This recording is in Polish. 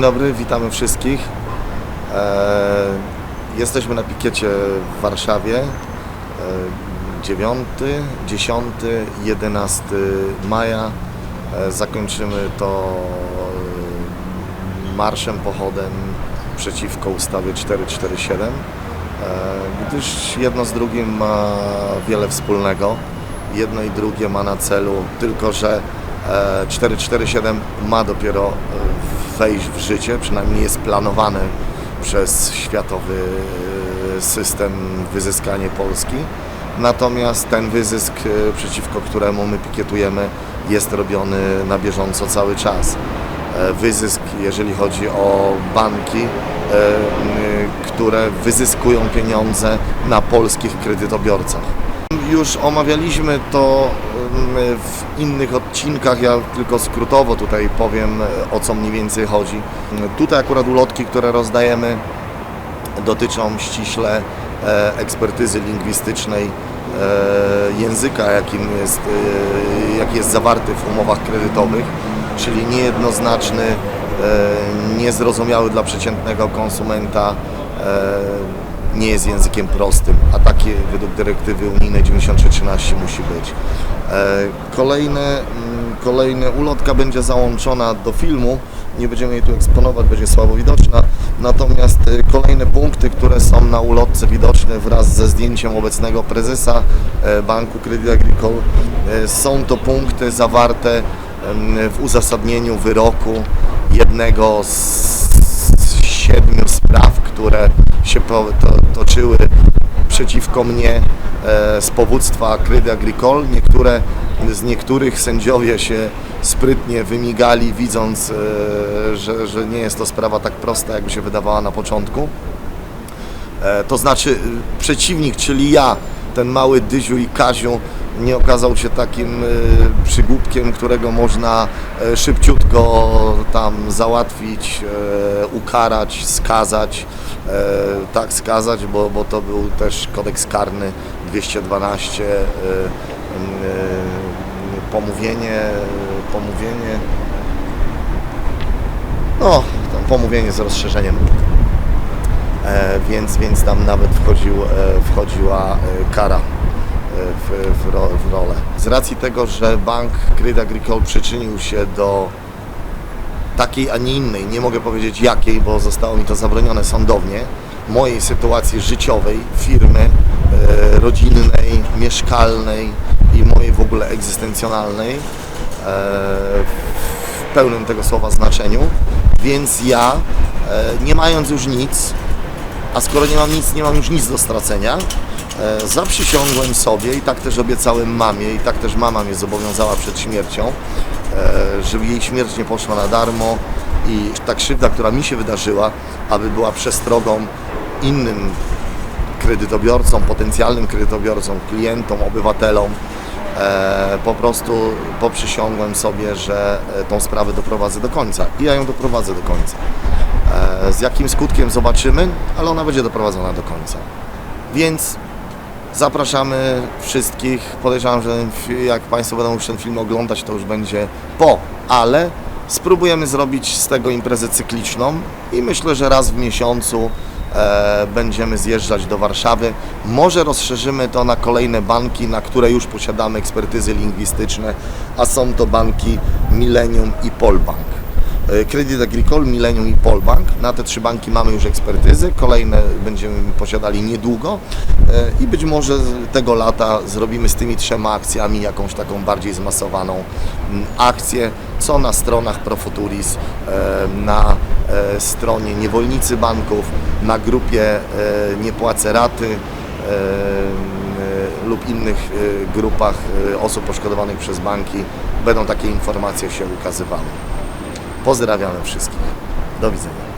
Dzień dobry, witamy wszystkich. E, jesteśmy na pikiecie w Warszawie. E, 9, 10, 11 maja. E, zakończymy to e, marszem, pochodem przeciwko ustawie 447, e, gdyż jedno z drugim ma wiele wspólnego. Jedno i drugie ma na celu, tylko że e, 447 ma dopiero e, wejść w życie, przynajmniej jest planowane przez światowy e, system wyzyskanie Polski. Natomiast ten wyzysk, e, przeciwko któremu my pikietujemy, jest robiony na bieżąco cały czas. E, Wyzysk, jeżeli chodzi o banki, które wyzyskują pieniądze na polskich kredytobiorcach. Już omawialiśmy to w innych odcinkach, ja tylko skrótowo tutaj powiem e, o co mniej więcej chodzi. Tutaj akurat ulotki, które rozdajemy dotyczą ściśle e, ekspertyzy lingwistycznej e, języka, jakim jest, jaki jest zawarty w umowach kredytowych, czyli niejednoznaczny, niezrozumiały dla przeciętnego konsumenta, nie jest językiem prostym, a takie według dyrektywy unijnej 9313 musi być. E, Kolejne, mm, kolejna ulotka będzie załączona do filmu, nie będziemy jej tu eksponować, będzie słabo widoczna, natomiast e, kolejne punkty, które są na ulotce widoczne wraz ze zdjęciem obecnego prezesa e, Banku Credit Agricole, są to punkty zawarte w uzasadnieniu wyroku jednego z siedmiu spraw, które się toczyły przeciwko mnie e, z powództwa Credit Agricole. Niektóre, z niektórych sędziowie się sprytnie wymigali, widząc, e, że, że nie jest to sprawa tak prosta, jakby się wydawała na początku. E, To znaczy przeciwnik, czyli ja, ten mały Dyziu i Kaziu, nie okazał się takim y, przygłupkiem, którego można e, szybciutko tam załatwić, e, ukarać, skazać. E, Tak skazać, bo, bo to był też kodeks karny 212, e, e, pomówienie, pomówienie, no, tam pomówienie z rozszerzeniem. E, więc, więc tam nawet wchodził, e, wchodziła e, kara w, w, ro, w rolę. Z racji tego, że bank Credit Agricole przyczynił się do takiej, a nie innej, nie mogę powiedzieć jakiej, bo zostało mi to zabronione sądownie, mojej sytuacji życiowej, firmy, e, rodzinnej, mieszkalnej i mojej w ogóle egzystencjonalnej, e, w pełnym tego słowa znaczeniu, więc ja, e, nie mając już nic, a skoro nie mam nic, nie mam już nic do stracenia, zaprzysiągłem sobie i tak też obiecałem mamie i tak też mama mnie zobowiązała przed śmiercią, e, żeby jej śmierć nie poszła na darmo i ta krzywda, która mi się wydarzyła, aby była przestrogą innym kredytobiorcom, potencjalnym kredytobiorcom, klientom, obywatelom. E, po prostu poprzysiągłem sobie, że e, tą sprawę doprowadzę do końca i ja ją doprowadzę do końca. E, z jakim skutkiem zobaczymy, ale ona będzie doprowadzona do końca. Więc zapraszamy wszystkich. Podejrzewam, że jak Państwo będą już ten film oglądać, to już będzie po, ale spróbujemy zrobić z tego imprezę cykliczną i myślę, że raz w miesiącu e, będziemy zjeżdżać do Warszawy. Może rozszerzymy to na kolejne banki, na które już posiadamy ekspertyzy lingwistyczne, a są to banki Millennium i Polbank. E, Credit Agricole, Millennium i Polbank. Na te trzy banki mamy już ekspertyzy, kolejne będziemy posiadali niedługo e, i być może tego lata zrobimy z tymi trzema akcjami jakąś taką bardziej zmasowaną mm, akcję, co na stronach Profuturis, e, na stronie Niewolnicy Banków, na grupie Nie płacę raty lub innych grupach osób poszkodowanych przez banki będą takie informacje się ukazywały. Pozdrawiamy wszystkich. Do widzenia.